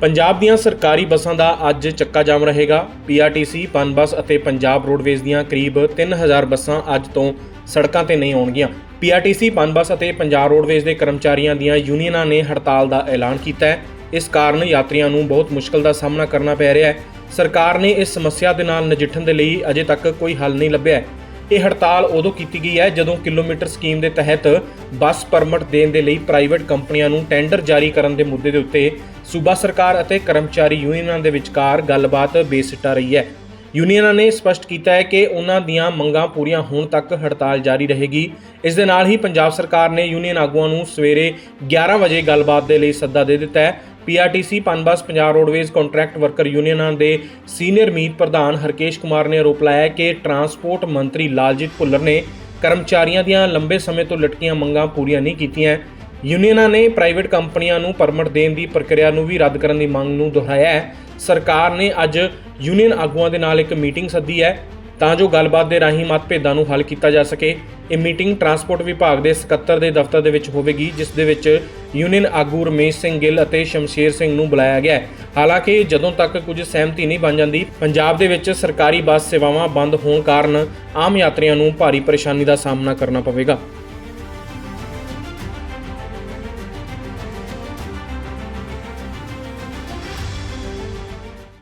ਪੰਜਾਬ ਦੀਆਂ ਸਰਕਾਰੀ ਬੱਸਾਂ ਦਾ ਅੱਜ ਚੱਕਾ ਜਾਮ ਰਹੇਗਾ। ਪੀਆਰਟੀਸੀ ਪਨ ਬੱਸ ਅਤੇ ਪੰਜਾਬ ਰੋਡਵੇਜ਼ ਦੀਆਂ ਕਰੀਬ 3000 ਬੱਸਾਂ ਅੱਜ ਤੋਂ ਸੜਕਾਂ ਤੇ ਨਹੀਂ ਆਉਣਗੀਆਂ। ਪੀਆਰਟੀਸੀ ਪਨ ਬੱਸ ਅਤੇ ਪੰਜਾਬ ਰੋਡਵੇਜ਼ ਦੇ ਕਰਮਚਾਰੀਆਂ ਦੀਆਂ ਯੂਨੀਅਨਾਂ ਨੇ ਹੜਤਾਲ ਦਾ ਐਲਾਨ ਕੀਤਾ ਹੈ। ਇਸ ਕਾਰਨ ਯਾਤਰੀਆਂ ਨੂੰ ਬਹੁਤ ਮੁਸ਼ਕਲ ਦਾ ਸਾਹਮਣਾ ਕਰਨਾ ਪੈ ਰਿਹਾ ਹੈ। ਸਰਕਾਰ ਨੇ ਇਸ ਸਮੱਸਿਆ ਦੇ ਨਾਲ ਨਜਿੱਠਣ ਦੇ ਲਈ ਅਜੇ ਤੱਕ ਕੋਈ ਹੱਲ ਨਹੀਂ ਲੱਭਿਆ ਹੈ। ਇਹ ਹੜਤਾਲ ਉਦੋਂ ਕੀਤੀ ਗਈ ਹੈ ਜਦੋਂ ਕਿਲੋਮੀਟਰ ਸਕੀਮ ਦੇ ਤਹਿਤ ਬੱਸ ਪਰਮਿਟ ਦੇਣ ਦੇ ਲਈ ਪ੍ਰਾਈਵੇਟ ਕੰਪਨੀਆਂ ਨੂੰ ਟੈਂਡਰ ਜਾਰੀ ਕਰਨ ਦੇ ਮੁੱਦੇ ਦੇ ਉੱਤੇ ਸੂਬਾ ਸਰਕਾਰ ਅਤੇ ਕਰਮਚਾਰੀ ਯੂਨੀਅਨਾਂ ਦੇ ਵਿਚਕਾਰ ਗੱਲਬਾਤ ਬੇਸਿੱਟਾ ਰਹੀ ਹੈ। ਯੂਨੀਅਨਾਂ ਨੇ ਸਪਸ਼ਟ ਕੀਤਾ ਹੈ ਕਿ ਉਹਨਾਂ ਦੀਆਂ ਮੰਗਾਂ ਪੂਰੀਆਂ ਹੋਣ ਤੱਕ ਹੜਤਾਲ ਜਾਰੀ ਰਹੇਗੀ। ਇਸ ਦੇ ਨਾਲ ਹੀ ਪੰਜਾਬ ਸਰਕਾਰ ਨੇ ਯੂਨੀਅਨ ਆਗੂਆਂ ਨੂੰ ਸਵੇਰੇ 11 ਵਜੇ ਗੱਲਬਾਤ ਦੇ ਲਈ ਸੱਦਾ ਦੇ ਦਿੱਤਾ ਹੈ। PRTC Punbus Punjab roadways contract worker ਯੂਨੀਅਨਾਂ ਦੇ ਸੀਨੀਅਰ ਮੀਤ ਪ੍ਰਧਾਨ ਹਰਕੇਸ਼ ਕੁਮਾਰ ਨੇ ਆਰੋਪ ਲਾਇਆ ਕਿ ਟਰਾਂਸਪੋਰਟ ਮੰਤਰੀ ਲਾਲਜੀਤ ਭੁੱਲਰ ਨੇ ਕਰਮਚਾਰੀਆਂ ਦੀਆਂ ਲੰਬੇ ਸਮੇਂ ਤੋਂ ਲਟਕੀਆਂ ਮੰਗਾਂ ਪੂਰੀਆਂ ਨਹੀਂ ਕੀਤੀਆਂ। ਯੂਨੀਅਨਾਂ ਨੇ ਪ੍ਰਾਈਵੇਟ ਕੰਪਨੀਆਂ ਨੂੰ ਪਰਮਿਟ ਦੇਣ ਦੀ ਪ੍ਰਕਿਰਿਆ ਨੂੰ ਵੀ ਰੱਦ ਕਰਨ ਦੀ ਮੰਗ ਨੂੰ ਦੁਹਰਾਇਆ ਹੈ। ਸਰਕਾਰ ਨੇ ਅੱਜ ਯੂਨੀਅਨ ਆਗੂਆਂ ਦੇ ਨਾਲ ਇੱਕ ਮੀਟਿੰਗ ਸੱਦੀ ਹੈ, ਤਾਂ ਜੋ ਗੱਲਬਾਤ ਦੇ ਰਾਹੀਂ ਮਤਭੇਦਾਂ ਨੂੰ ਹੱਲ ਕੀਤਾ ਜਾ ਸਕੇ। ਇਹ ਮੀਟਿੰਗ ਟਰਾਂਸਪੋਰਟ ਵਿਭਾਗ ਦੇ ਸਕੱਤਰ ਦੇ ਦਫ਼ਤਰ ਦੇ ਵਿੱਚ ਹੋਵੇਗੀ, ਜਿਸ ਦੇ ਵਿੱਚ ਯੂਨੀਅਨ ਆਗੂ ਰਮੇਸ਼ ਸਿੰਘ ਗਿੱਲ ਅਤੇ ਸ਼ਮਸ਼ੇਰ ਸਿੰਘ ਨੂੰ ਬੁਲਾਇਆ ਗਿਆ ਹੈ। ਹਾਲਾਂਕਿ ਜਦੋਂ ਤੱਕ ਕੁਝ ਸਹਿਮਤੀ ਨਹੀਂ ਬਣ ਜਾਂਦੀ, ਪੰਜਾਬ ਦੇ ਵਿੱਚ ਸਰਕਾਰੀ ਬੱਸ ਸੇਵਾਵਾਂ ਬੰਦ ਹੋਣ ਕਾਰਨ ਆਮ ਯਾਤਰੀਆਂ ਨੂੰ ਭਾਰੀ ਪਰੇਸ਼ਾਨੀ ਦਾ ਸਾਹਮਣਾ ਕਰਨਾ ਪਵੇਗਾ।